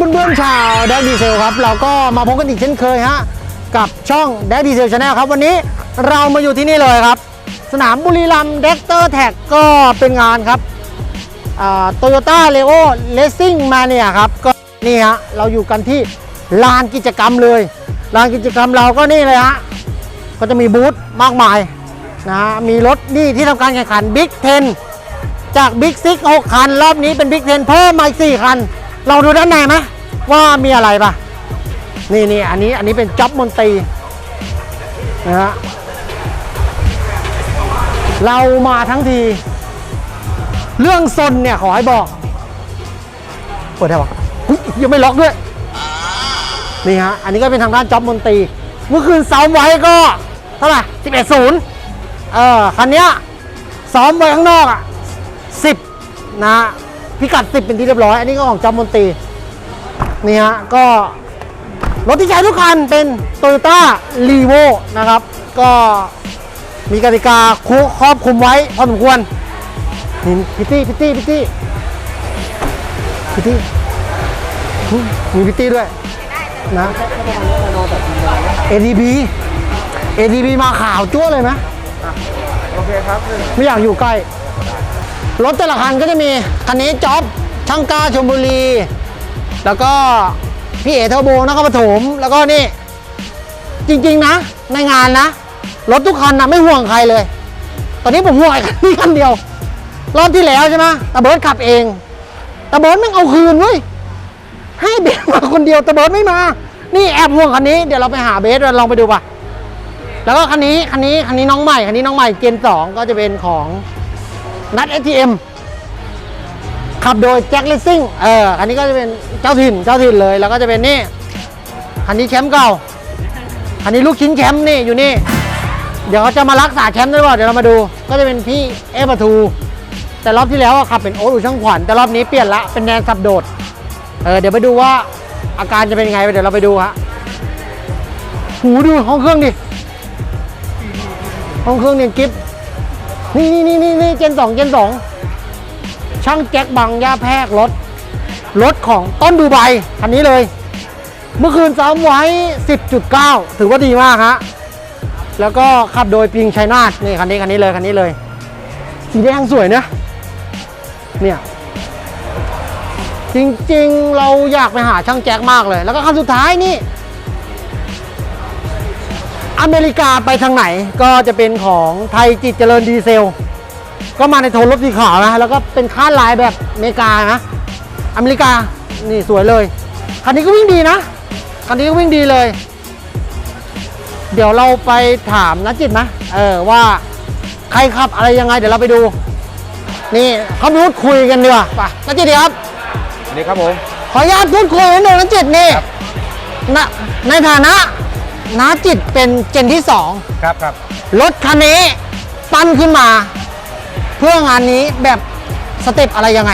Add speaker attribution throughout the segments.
Speaker 1: เพื่อนๆชาวแดกดีเซลครับ เราก็มาพบกันอีกเช่นเคยฮะ กับช่องแดกดีเซลชาแนลครับ วันนี้เรามาอยู่ที่นี่เลยครับ สนามบุรีรัมย์เด็กเตอร์แท็กก็เป็นงานครับโตโยต้าเลโอเลสซิ่งมาเนี่ยครับ ก็นี่ฮะ เราอยู่กันที่ลานกิจกรรมเลยลานกิจกรรมเราก็นี่เลยฮะ ก็จะมีบูธมากมายนะฮะมีรถนี่ที่ทำการแข่งขันบิ๊กเทนจากบิ๊กซิกหกคัน รอบนี้เป็นบิ๊กเทนเพิ่มมาอีกสี่คัน เราดูด้านในไหม ว่ามีอะไรปะนี่นี่อันนี้อันนี้เป็นจ็อบมนตรีนะฮะเรามาทั้งที เรื่องซนเนี่ยขอให้บอก เปิดได้ปะยังไม่ล็อกด้วย นี่ฮะ อันนี้ก็เป็นทางด้านจ็อบมนตรี เมื่อคืนซ้อมไว้ก็ เท่าไหร่11ศูนย์เออคันนี้ซ้อมไว้ข้างนอกอะ10นะฮะพิกัด10เป็นที่เรียบร้อย อันนี้ก็ของจอมมนตรี นี่ฮะก็รถที่ใช้ทุกคันเป็น Toyota r e v o นะครับ ก็มีกติกาคุครอบคุมไว้พอสมควรนี่พิตตี้พิตตี้พิตตี้พิตตี้มีพิตตี้ด้วยนะ ADB ADB มาขาวจั่วเลยไหม
Speaker 2: โอเคครับ
Speaker 1: ไม่อยากอยู่ใกล้ รถแต่ละคันก็จะมี คันนี้จ็อบช่างกาชมบุรี แล้วก็พี่เอเทอร์โบนครปฐมแล้วก็นี่ จริงๆนะ ในงานนะ รถทุกคันนะไม่ห่วงใครเลย ตอนนี้ผมห่วงไอ้คันนี้คันเดียว รอบที่แล้วใช่ไหมตะเบิร์ดขับเองตะเบิร์ดม่งเอาคืนเว้ยให้เบสมาคนเดียวตะเบิร์ดไม่มา นี่แอบห่วงคันนี้เดี๋ยวเราไปหาเบสเราลองไปดูป่ะแล้วก็คันนี้คันนี้คันนี้น้องใหม่คันนี้น้องใหม่เจนสองก็จะเป็นของนัด ATM ขับโดยแจ็คเลสซิ่งเออคันนี้ก็จะเป็นเจ้าถิ่นเจ้าถิ่นเลย แล้วก็จะเป็นนี่คันนี้แชมป์เก่าคันนี้ลูกชิ้นแชมป์นี่อยู่นี่ เดี๋ยวเขาจะมารักษาแชมป์ด้วยว่าเดี๋ยวเรามาดู ก็จะเป็นพี่เอฟทู แต่รอบที่แล้วอะขับเป็นโอ๊ตอยู่ช่างขวัญแต่รอบนี้เปลี่ยนละเป็นแดนสับโดด เออเดี๋ยวไปดูว่าอาการจะเป็นยังไงเดี๋ยวเราไปดูฮะหูดูห้องเครื่องดิห้องเครื่องเนี่ยกิฟนี่นี่นี่นี่เจนสองเจนสอง ช่างแจ็คบังย่าแพรกรถรถของต้นดูไบคันนี้เลย เมื่อคืนซ้อมไว้ 10.9 ถือว่าดีมากฮะแล้วก็ขับโดยปิงชัยนาทนี่คันนี้คันนี้เลยคันนี้เลยสีแดงสวยนะเนี่ยจริงๆ เราอยากไปหาช่างแจ็คมากเลย แล้วก็คันสุดท้ายนี่ อเมริกาไปทางไหนก็จะเป็นของไทยจิตเจริญดีเซล ก็มาในโทนรถสีขาวนะแล้วก็เป็นคาดลายแบบอเมริกานะ อเมริกา นี่สวยเลย คันนี้ก็วิ่งดีนะ คันนี้ก็วิ่งดีเลย เดี๋ยวเราไปถามนักจิตนะเออว่าใครขับอะไรยังไง เดี๋ยวเราไปดู นี่เขาพูดคุยกันดีกว่าไปนักจิตดีครับ
Speaker 2: นี่ครับผม
Speaker 1: ขออนุญาตพูดคุยนิดนึงนักจิตนี่
Speaker 2: ครับ
Speaker 1: นะในฐานะน้าจิตเป็นเจนที่สอง
Speaker 2: ครับครับ
Speaker 1: รถคันนี้ปั้นขึ้นมา เพื่องานนี้แบบสเต็ปอะไรยังไง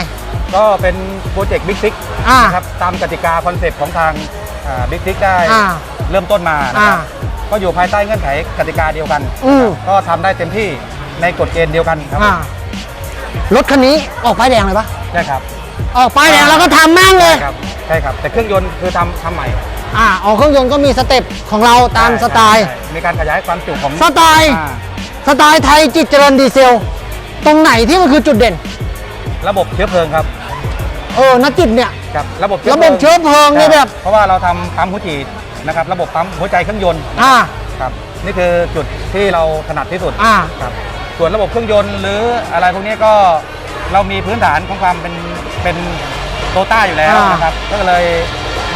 Speaker 2: ก็เป็นโปรเจกต์บิ๊กซิก
Speaker 1: อ่า
Speaker 2: นะครับตามกติกาคอนเซปต์ของทางบิ๊กซิกได้
Speaker 1: อ่า
Speaker 2: เริ่มต้นมานะครับ
Speaker 1: อ่า
Speaker 2: ก็อยู่ภายใต้เงื่อนไขกติกาเดียวกัน
Speaker 1: อืม
Speaker 2: ก็ทำได้เต็มที่ในกฎเกณฑ์เดียวกันครับ
Speaker 1: อ่ารถคันนี้ออกป้ายแดงเลยปะ
Speaker 2: ใช่ครับ
Speaker 1: ออกป้ายแดงแล้วก็ทำแม่งเลย
Speaker 2: ใช่ครับใช่ครับแต่เครื่องยนต์คือทำทำใหม่
Speaker 1: อ่าออกเครื่องยนต์ก็มีสเต็ปของเราตาม
Speaker 2: ใช่
Speaker 1: สไตล์
Speaker 2: ใช่มีการขยายความจุของ
Speaker 1: สไตล์
Speaker 2: อ่า
Speaker 1: สไตล์ไทยจิตเจริญดีเซล ตรงไหนที่มันคือจุดเด่น
Speaker 2: ระบบเชื้อเพลิงครับ
Speaker 1: เออนักจิตเนี่ย
Speaker 2: ครับระบบ
Speaker 1: ระบบเชื้อเพลิงนี่แบบ
Speaker 2: เพราะว่าเราทำปั๊มหัวฉีดนะครับ ระบบปั๊มหัวใจเครื่องยนต์
Speaker 1: อ่า
Speaker 2: ครับนี่คือจุดที่เราถนัดที่สุด
Speaker 1: อ่า
Speaker 2: ครับส่วนระบบเครื่องยนต์ หรืออะไรพวกนี้ก็เรามีพื้นฐานของความเป็นเป็นโตต้าอยู่แล้ว
Speaker 1: อ่าน
Speaker 2: นะครับก็เลย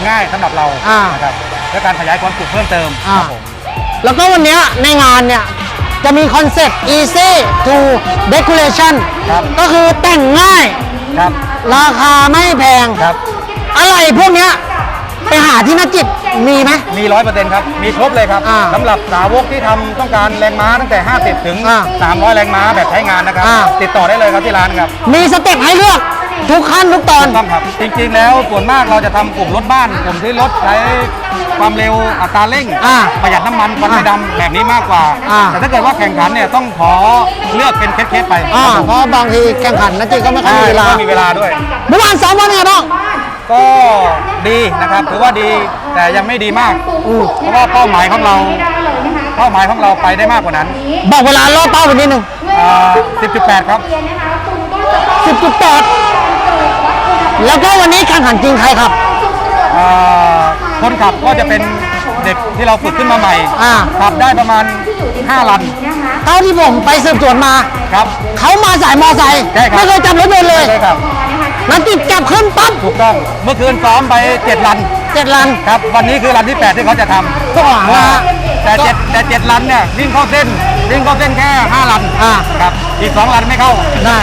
Speaker 2: ง่ายสำหรับเรา
Speaker 1: อ่าน
Speaker 2: นะครับและการขยายความจุเพิ่มเติม
Speaker 1: อ่า
Speaker 2: ครับผม
Speaker 1: แล้วก็วันเนี้ยในงานเนี่ย จะมีคอนเซ็ปต์ easy to decoration
Speaker 2: ครับ
Speaker 1: ก็คือแต่งง่าย
Speaker 2: ครับ
Speaker 1: ราคาไม่แพง
Speaker 2: ครับ
Speaker 1: อะไรพวกเนี้ยไปหาที่นักจิตมีไหม
Speaker 2: มีร้อยเปอร์เซ็นต์ครับ มีครบเลยครับ
Speaker 1: อ่า
Speaker 2: สำหรับสาวกที่ทำต้องการแรงม้าตั้งแต่ 50 ถึง
Speaker 1: อ่า
Speaker 2: 300 แรงม้าแบบใช้งานนะครับ
Speaker 1: อ่า
Speaker 2: ติดต่อได้เลยครับที่ร้านครับ
Speaker 1: มีสเต็ปให้เลือก ทุกขั้นทุกตอน
Speaker 2: ถูกต้องครับจริงๆแล้วส่วนมากเราจะทำกลุ่มรถบ้านกลุ่มที่รถใช้ความเร็วอัตราเร่ง
Speaker 1: อ่า
Speaker 2: ประหยัดน้ำมันควันไม่ดำแบบนี้มากกว่า
Speaker 1: อ่า
Speaker 2: แต่ถ้าเกิดว่าแข่งขันเนี่ยต้องขอเลือกเป็นเคสๆไป
Speaker 1: อ่า
Speaker 2: ครับผม
Speaker 1: เพราะบางทีแข่งขันนักจิตก็ไม่ค่อย
Speaker 2: ใช่
Speaker 1: มีเวลา
Speaker 2: ก็มีเวลาด้วย
Speaker 1: เมื่อวานซ้อมวันไงบ้าง
Speaker 2: ก็ดีนะครับถือว่าดีแต่ยังไม่ดีมากเพราะว่าเป้าหมายของเราเป้าหมายของเราไปได้มากกว่านั้น
Speaker 1: บอกเวลาล่อเป้าไปนิดนึง
Speaker 2: อ่า10.8 ครับ
Speaker 1: 10.8 แล้วก็วันนี้แข่งขันจริงใครครับ
Speaker 2: อ่าคนขับก็จะเป็นเด็กที่เราฝึกขึ้นมาใหม่
Speaker 1: อ่า
Speaker 2: ขับได้ประมาณ5ลัน
Speaker 1: เท่าที่ผมไปสืบสวนมา
Speaker 2: ครับ
Speaker 1: เขามาสายมอไซค์
Speaker 2: ใช่ครับ
Speaker 1: ไม่เคยจับรถยนต์เลย
Speaker 2: ใช่ครับ
Speaker 1: นันติดจับขึ้นปั๊บ
Speaker 2: ถูกต้อง เมื่อคืนซ้อมไป7ลัน
Speaker 1: เจ็ดลัน
Speaker 2: ครับ วันนี้คือลันที่ 8 ที่เขาจะทำ
Speaker 1: ก็หวังว่า
Speaker 2: แต่เจ็ดแต่เจ็ดลันเนี่ยวิ่งเข้าเส้นวิ่งเข้าเส้นแค่5ลัน
Speaker 1: อ่า
Speaker 2: ครับ อีก2ลันไม่เข้า
Speaker 1: ได้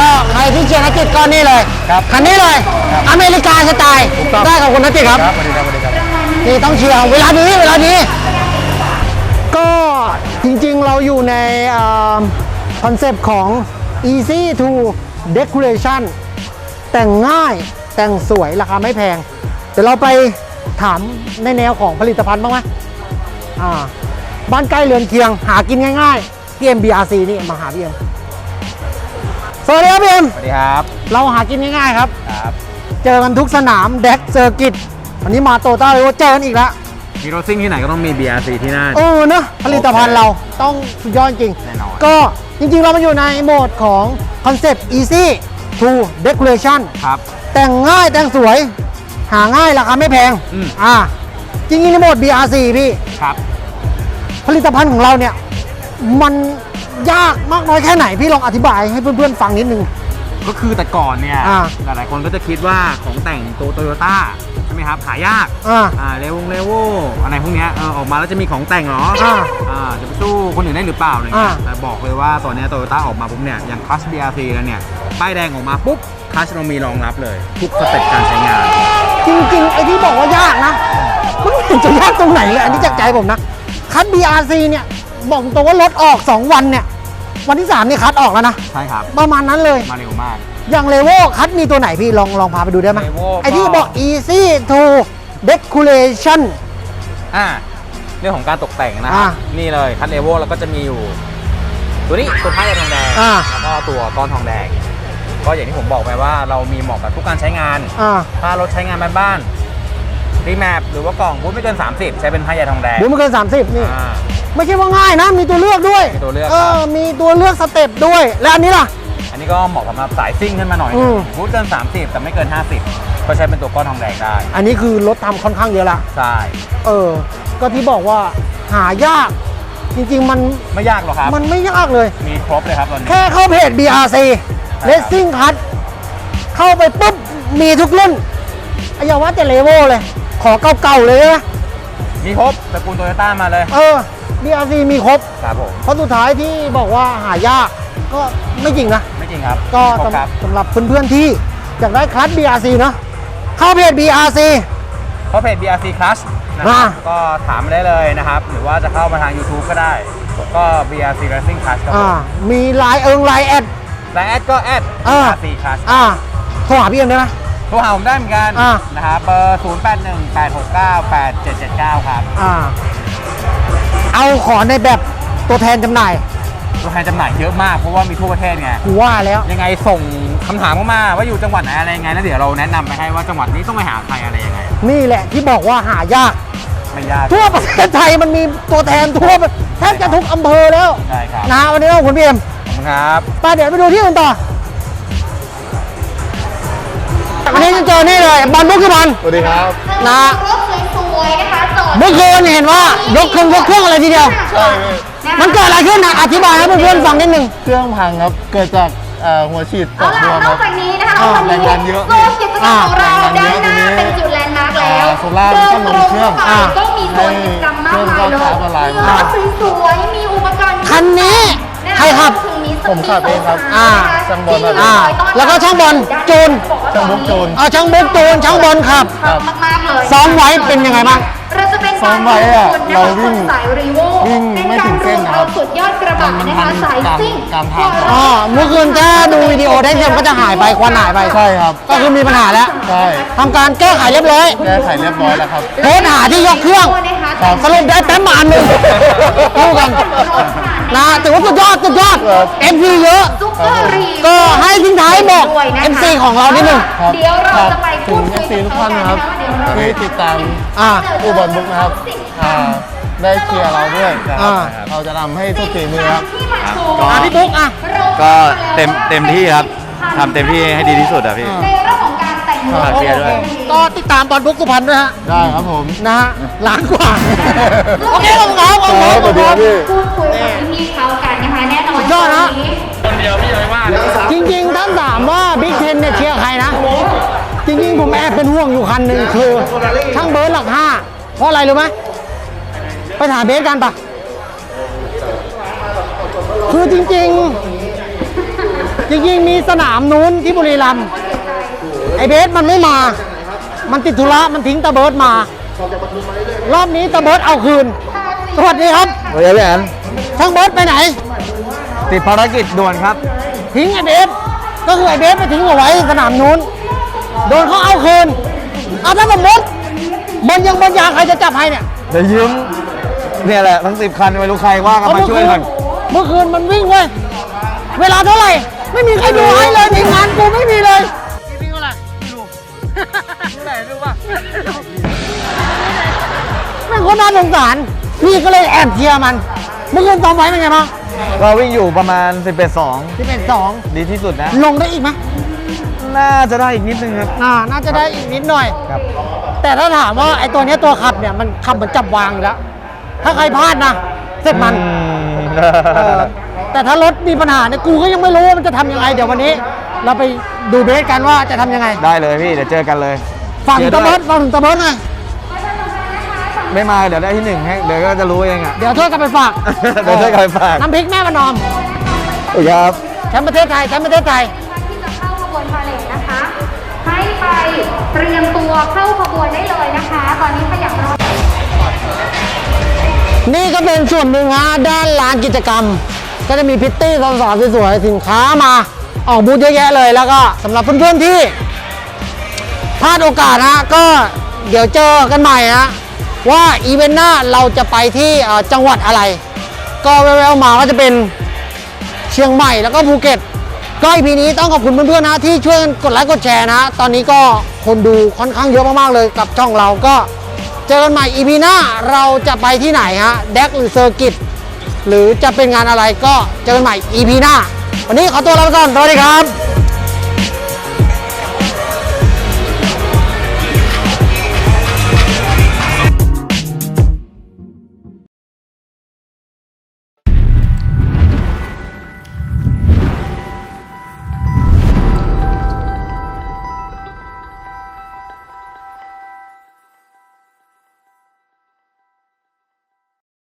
Speaker 1: ก็ใครที่เชียร์นักจิตก็นี่เลย
Speaker 2: ครับ
Speaker 1: คันนี้เลย
Speaker 2: ครับ
Speaker 1: อเมริกาสไตล์
Speaker 2: ถูกต้อง
Speaker 1: ได้ขอบคุณนักจิตครับ
Speaker 2: ครับสวัสดีครับสวัสดีครับ
Speaker 1: นี่ต้องเชียร์เวลานี้เวลานี้ ก็จริงๆเราอยู่ในคอนเซปต์ของ easy to decoration แต่งง่ายแต่งสวยราคาไม่แพง เดี๋ยวเราไปถามในแนวของผลิตภัณฑ์บ้างไหมอ่า บ้านใกล้เรือนเคียงหากินง่ายๆพี่เอ็ม BRC นี่มาหาพี่เอ็ม สวัสดีครับพี่เอ็ม
Speaker 2: สวัสดีครับ
Speaker 1: เราหากินง่ายๆครับ
Speaker 2: ครับ
Speaker 1: เจอกันทุกสนามแดกเซอร์กิต วันนี้มาโตต้าเลยว่าเจอกันอีกแล้ว
Speaker 2: มีรถซิ่งที่ไหนก็ต้องมี BRC ที่นั่น
Speaker 1: เออเนอะผลิตภัณฑ์เราต้องสุดยอดจริง
Speaker 2: แน่นอน
Speaker 1: ก็จริงๆ เรามาอยู่ในโหมดของคอนเซปต์ easy to decoration
Speaker 2: ครับ
Speaker 1: แต่งง่ายแต่งสวย หาง่ายราคาไม่แพง
Speaker 2: อืม
Speaker 1: อ่า จริงๆในโหมด BRC พี่
Speaker 2: ครับ
Speaker 1: ผลิตภัณฑ์ของเราเนี่ย มัน ยากมากน้อยแค่ไหนพี่ลองอธิบายให้เพื่อนๆฟังนิดนึง
Speaker 2: ก็คือแต่ก่อนเนี่ย
Speaker 1: อ่า
Speaker 2: หลายๆคนก็จะคิดว่าของแต่งตัวโตโยต้าใช่ไหมครับหายาก
Speaker 1: อ่า
Speaker 2: อ่าเลวงเลโวอะไรพวกเนี้ยเออออกมาแล้วจะมีของแต่งเหรอ
Speaker 1: อ่า
Speaker 2: อ่าจะไปสู้คนอื่นได้หรือเปล่าอะไรเงี้ย
Speaker 1: อ่า
Speaker 2: แต่บอกเลยว่าตอนเนี้โตโยต้าออกมาปุ๊บเนี่ยอย่างคลัช BRC แล้วเนี่ยป้ายแดงออกมาปุ๊บคลัชเรามีรองรับเลย ทุกสเต็ปการใช้งาน
Speaker 1: จริงๆไอ้ที่บอกว่ายากนะมันไม่เห็นจะยากตรงไหนเลยอันนี้จากใจผมนะคัด BRC เนี่ยบอกตรงว่ารถออก 2 วันเนี่ย วันที่3นี่คัดออกแล้วนะ
Speaker 2: ใช่ครับ
Speaker 1: ประมาณนั้นเลย
Speaker 2: มาเร็วมาก
Speaker 1: อย่างเลโวคัดมีตัวไหนพี่ลองลองพาไปดูได้ไหม
Speaker 2: Levo
Speaker 1: ไอ้ที่
Speaker 2: ก็
Speaker 1: บอก easy to decoration
Speaker 2: อ่าเรื่องของการตกแต่งนะค
Speaker 1: อ่า
Speaker 2: รับนี่เลยคันเลโวแล้วก็จะมีอยู่ ตัวนี้ตัวท้ายทองแดง
Speaker 1: อ่า
Speaker 2: แล้วก็ตัวก้อนทองแดง ก็อย่างที่ผมบอกไปว่าเรามีเหมาะกับทุกการใช้งาน
Speaker 1: อ่า
Speaker 2: ถ้ารถใช้งานบ้านๆรีแมปหรือว่ากล่องบูธไม่เกิน 30 ใช้เป็นผ้าใยทองแดง
Speaker 1: เดี๋ยวไม่เกิน 30 นี่
Speaker 2: อ่า
Speaker 1: ไม่ใช่ว่าง่ายนะ มีตัวเลือกด้วย
Speaker 2: มีตัวเลือก
Speaker 1: เออมีตัวเลือกสเต็ปด้วย และอันนี้ล่ะ
Speaker 2: อันนี้ก็เหมาะสำหรับสายซิ่งขึ้นมาหน่อย
Speaker 1: อืม
Speaker 2: บูธเกิน 30 แต่ไม่เกิน 50 ก็ใช้เป็นตัวก้อนทองแดงได้
Speaker 1: อันนี้คือรถทำค่อนข้างเยอะละ
Speaker 2: ใช่
Speaker 1: เออ ก็ที่บอกว่าหายาก จริงๆมัน
Speaker 2: ไม่ยากหรอกครับ
Speaker 1: มันไม่ยากเลย
Speaker 2: มีครบเลยครับตอนนี้
Speaker 1: แค่เข้าเพจ BRC Racing Cut เข้าไปปุ๊บ มีทุกรุ่นอย่าว่าแต่เลโวเลย ขอเก่าๆเลยนะ
Speaker 2: มีครบตระกูลโตโยต้ามาเลย
Speaker 1: เออ BRC มีครบ
Speaker 2: ครับผม
Speaker 1: เพราะสุดท้ายที่บอกว่าหายากก็ไม่จริงนะ
Speaker 2: ไม่จริงครับ
Speaker 1: ก็
Speaker 2: มีครบครับ
Speaker 1: สำสำหรับเพื่อนๆที่อยากได้คลัส BRC เนอะเข้าเพจ BRC
Speaker 2: เพราะเพจ BRC Clash นะครับ
Speaker 1: อ่า
Speaker 2: ก็ถามมาได้เลยนะครับ หรือว่าจะเข้ามาทาง YouTube ก็ได้ ก็ BRC Racing Clash ครับผ
Speaker 1: อ่า
Speaker 2: ม
Speaker 1: มีไลน์เอิงไลน์แอด
Speaker 2: และแอดก็แอด
Speaker 1: อ่า
Speaker 2: BRC Clash
Speaker 1: อ่าโทรหาพี่เอ็มได้ไหม
Speaker 2: โทรหาผมได้เหมือนกัน
Speaker 1: อ่า
Speaker 2: นะครับเบอร์ 0818698779 ครับ
Speaker 1: อ่า เอาขอในแบบตัวแทนจำหน่าย
Speaker 2: ตัวแทนจำหน่ายเยอะมาก เพราะว่ามีทั่วประเทศไง
Speaker 1: กูว่าแล้ว
Speaker 2: ยังไงส่งคำถามเข้ามาว่าอยู่จังหวัดไหนอะไรยังไงแล้วเดี๋ยวเราแนะนำไปให้ว่าจังหวัดนี้ต้องไปหาใครอะไรยังไง
Speaker 1: นี่แหละที่บอกว่าหายาก
Speaker 2: ไม่ยาก
Speaker 1: ทั่วประเทศไทยมันมีตัวแทนทั่วแทบจะทุกอำเภอแล้ว
Speaker 2: ใช่ครับ
Speaker 1: นะวันนี้ขอบคุณพี่เอ็ม
Speaker 2: ขอบคุณครับ
Speaker 1: ไปเดี๋ยวไปดูที่อื่นต่อวันนี้จะเจอนี่เลยบอลบุกที่บอล
Speaker 3: สวัสดีครับ
Speaker 1: นะ
Speaker 4: รถสวยๆนะคะจอด
Speaker 1: เมื่อคืนเห็นว่ายกเครื่องยกเครื่องอะไรทีเดียว
Speaker 3: ใช่พี่
Speaker 1: มันเกิดอะไรขึ้นนะอธิบายให้เพื่อนๆฟังนิดนึง
Speaker 3: เครื่องพังครับ เกิดจากเอ่อหัวฉีดต
Speaker 4: เอา
Speaker 3: กร
Speaker 4: ล่ะ
Speaker 3: วม
Speaker 4: น
Speaker 3: ค
Speaker 4: อ
Speaker 3: รั
Speaker 4: ก
Speaker 3: บ
Speaker 4: จากนี้นะคะ
Speaker 1: อ่า
Speaker 4: วันนี้
Speaker 3: แรงงานเยอะ
Speaker 4: โลกกิจกรรมของเรา
Speaker 3: อ่า
Speaker 4: ด้านหน้า
Speaker 3: แรงงานเยอะ
Speaker 4: เป็นจุดแลนด์มาร์กแล้ว
Speaker 3: อ่าโซล่าร์มันก็ลงเครื่อง
Speaker 4: ดินต
Speaker 1: อ่า
Speaker 4: ก็มีโซนกิจกรรมมากมายเลย
Speaker 3: เครื่องก็ชาร์จละลาย
Speaker 4: รถสวยๆมีอุปกรณ์
Speaker 1: คันนี้ใครขับ
Speaker 3: ผมขับเองครับ
Speaker 1: อ่า
Speaker 3: ช่างบอลมา
Speaker 1: อ่า แล้วก็ช่างบอลจูน
Speaker 3: ช่างบุกโจร
Speaker 1: เอาช่างบุกจูนช่างบอลขับ
Speaker 3: ครับ
Speaker 4: มากๆเลย
Speaker 1: ซ้อมไว้เป็นยังไงบ้าง
Speaker 4: เราจะเป็น
Speaker 3: ซ้อมไว้อะ
Speaker 4: ก
Speaker 3: เราวิ่ง
Speaker 4: สายรีโว
Speaker 3: วิ่งไม่ถึงเส้นนะครับ
Speaker 4: เป็การรวมเอาสุดยอดกระบะนะคะสายซิ่ง
Speaker 3: กลางทาง
Speaker 1: อ๋อเมื่อคืนถ้าดูวิดีโอได้เทียมก็จะหายไปควันหายไป
Speaker 3: ใช่ครับ
Speaker 1: ก็คือมีปัญหาแล้ว
Speaker 3: ใช่
Speaker 1: ทำการแก้ไขเรียบร้อย
Speaker 3: แก้ไขเรียบร้อยแล้วครับ
Speaker 1: โพสต์หาที่ยกเครื่อง
Speaker 4: นะคะ
Speaker 3: ครับ
Speaker 1: สรุปได้แป๊บมาอันหนึ่งคู่กัน
Speaker 4: รถผ่าน
Speaker 1: นะถือว่าสุดยอดสุดยอด MC เยอะ
Speaker 4: ซุปเปอร์รี
Speaker 1: ก็ให้ทิ้งท้ายบอก
Speaker 4: ด้วยนะคะ
Speaker 1: MC ของเรานิดนึง
Speaker 3: ครับ
Speaker 4: เดี๋ยวเราจะไป
Speaker 3: ถึ
Speaker 4: พู
Speaker 3: ง
Speaker 4: ดคุย
Speaker 3: ซี
Speaker 4: กับ
Speaker 3: ทุก
Speaker 4: เขา
Speaker 3: ท่าน
Speaker 4: กัน
Speaker 3: นะครับ
Speaker 4: นะ คะเดี๋ยวเรา
Speaker 3: ที่ติดตาม
Speaker 1: อ่า
Speaker 3: อุบลบุ๊กนะครับอ่าได้เชียร์เราด้วยนะครับ
Speaker 1: อ่า
Speaker 3: เราจะทำให้ทุกฝีมือครับ
Speaker 4: ที่มาโชว์
Speaker 1: อะพี่ปุ๊กอะ
Speaker 5: ก็เต็มเต็มที่ครับทำเต็มที่ให้ดีที่สุดอะพี่
Speaker 4: ในเรื่องของการแต่งตัว
Speaker 5: ฝากเชียร์ด้วย
Speaker 1: ก็ติดตามบอลบุ๊กสุพรรณด้วยฮะ
Speaker 3: ได้ครับผม
Speaker 1: นะฮะล้านกว่า โอเคขอบคุณครับขอบคุณครับขอบคุณครับ
Speaker 4: พูดคุยกับพี่ๆเขากันนะคะแน่นอน
Speaker 1: สุดยอดนะ
Speaker 4: วันนี้
Speaker 1: จริงๆท่านถามว่าบิ๊กเทนเนี่ยเชียร์ใครนะ จริงๆผมแอบเป็นห่วงอยู่คันหนึ่งคือช่างเบิร์ดหลักห้าเพราะอะไรรู้ไหมไปถามเบสกันปะคือจริง ๆ จริงๆ มีสนามนู้นที่บุรีรัมย์ไอเบสมันไม่มา มันติดธุระมันทิ้งตาเบิร์ดมา รอบนี้ตาเบิร์ดเอาคืน สวัสดีครับ
Speaker 5: โอ้ยพี่แอน
Speaker 1: ช่างเบิร์ดไปไหน
Speaker 5: ติดภารกิจด่วนครับ
Speaker 1: ทิ้งไอเบฟก็คือไอเบฟไปทิ้งเอาไว้สนามนู้น โดนเขาเอาคืนเอาถ้าสมมติมันยังบนยางใครจะจับให้เนี่ย
Speaker 5: เดี๋ยวยืมเนี่ยแหละทั้งสิบคันไม่รู้ใครว่ากันมาช่วยกัน
Speaker 1: เมื่อคืนมันวิ่งเว้ยเวลาเท่าไหร่ ไม่มีใครดูให้เลยทีมงานกูไม่มีเลยวิ่งเท่าไหร่ไม่รู้ไหนรู้ป่ะแม่งคนน่าสงสารพี่ก็เลยแอบเชียร์มัน เมื่อคืนซ้อมไว้เป็นไงบ้าง
Speaker 5: ก็วิ่งอยู่ประมาณ 11
Speaker 1: ที่เป็นสอง
Speaker 5: 2ดีที่สุดนะ
Speaker 1: ลงได้อีกไหม
Speaker 5: น่าจะได้อีกนิดนึงครับ
Speaker 1: อ่าน่าจะได้อีกนิดหน่อย
Speaker 5: ครับ
Speaker 1: แต่ถ้าถามว่าไอ้ตัวเนี้ยตัวขับเนี่ยมันขับเหมือนจับวางอยู่แล้ว ถ้าใครพลาดนะเสร็จมัน
Speaker 5: อืม
Speaker 1: เออแต่ถ้ารถมีปัญหาเนี่ยกูก็ยังไม่รู้ว่ามันจะทำยังไง เดี๋ยววันนี้ เราไปดูเบสกันว่าจะทำยังไง
Speaker 5: ได้เลยพี่ เดี๋ยวเจอกันเลย
Speaker 1: ฝั่ง
Speaker 5: ชียร์
Speaker 1: ตะ
Speaker 5: ด้
Speaker 1: เบิ
Speaker 5: วย
Speaker 1: ร์ดฝั่งตะเบิร์ดไง
Speaker 5: ไม่มาเดี๋ยวได้ที่หนึ่งให้เดี๋ยวก็จะรู้เองอะ
Speaker 1: เดี๋ยวช่วยกันไปฝาก
Speaker 5: เดี๋ยวช่วยกันไปฝาก
Speaker 1: น้ำพริกแม่ประนอม
Speaker 5: ครับ
Speaker 1: แชมป์ประเทศไทยแชมป์ประเทศไทย
Speaker 4: ที่จะเข้าขบ วนพาเลทนะคะ ให้ไปเตรียมตัวเข้าขบวนได้เลยนะคะ ตอนนี้ขยับรถ
Speaker 1: นี่ก็เป็นส่วนหนึ่งฮะด้านร้านกิจกรรม ก็จะมีพิตตี้สาวๆสวยๆสินค้ามาออกบูธเยอะแยะเลยแล้วก็สำหรับเพื่อนๆที่พลาดโอกาสฮะก็เดี๋ยวเจอกันใหม่ฮะว่าอีเวนต์หน้าเราจะไปที่จังหวัดอะไร ก็แววๆมาว่าจะเป็นเชียงใหม่แล้วก็ภูเก็ต ก็อีพีนี้ต้องขอบคุณเพื่อนๆนะที่ช่วยกันกดไลค์กดแชร์นะ ตอนนี้ก็คนดูค่อนข้างเยอะมากๆเลยกับช่องเราก็เจอกันใหม่ EP หน้าเราจะไปที่ไหนฮะแดกหรือเซอร์กิตหรือจะเป็นงานอะไรก็เจอกันใหม่ EP หน้า วันนี้ขอตัวลาไปก่อนสวัสดีครับ